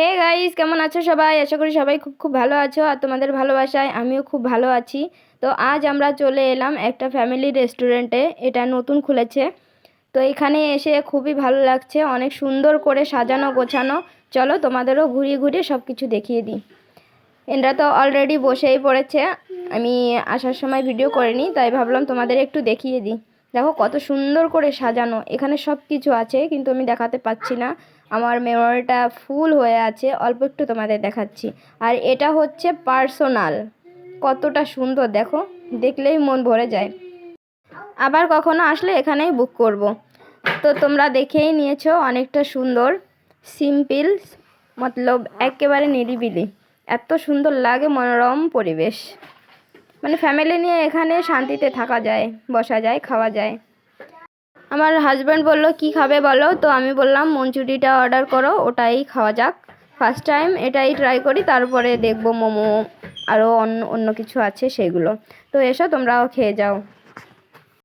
Hey guys কেমন আছো সবাই? আশা করি সবাই খুব খুব ভালো আছো আর তোমাদের ভালোবাসায় আমিও খুব ভালো আছি। তো আজ আমরা চলে এলাম একটা ফ্যামিলি রেস্টুরেন্টে এটা নতুন খুলেছে। তো এখানে এসে খুবই ভালো লাগছে, অনেক সুন্দর করে সাজানো গোছানো। চলো তোমাদেরও ঘুরিয়ে ঘুরিয়ে সব কিছু দেখিয়ে দিই। এনরা তো অলরেডি বসেই পড়েছে। আমি আসার সময় ভিডিও করিনি, তাই ভাবলাম তোমাদের একটু দেখিয়ে দিই। দেখো কত সুন্দর করে সাজানো। এখানে সব কিছু আছে, কিন্তু আমি দেখাতে পাচ্ছি না। আমার মেমোরিটা ফুল হয়ে আছে, অল্প একটু তোমাদের দেখাচ্ছি। আর এটা হচ্ছে পার্সোনাল কতটা সুন্দর, দেখো, দেখলেই মন ভরে যায়। আবার কখনো আসলে এখানেই বুক করব। তো তোমরা দেখেই নিয়েছো, অনেকটা সুন্দর সিম্পল মতলব একেবারে নিরিবিলি। এত সুন্দর লাগে মনোরম পরিবেশ। মানে ফ্যামিলি নিয়ে এখানে শান্তিতে থাকা যায়, বসা যায়, খাওয়া যায়। আমার হাজব্যান্ড বলল, কি খাবে বলো? তো আমি বললাম, মঞ্চুরিটা অর্ডার করো, ওটাই খাওয়া যাক। ফার্স্ট টাইম এটাই ট্রাই করি, তারপরে দেখব মোমো আরও অন্য অন্য কিছু আছে সেগুলো। তো এসো, তোমরাও খেয়ে যাও।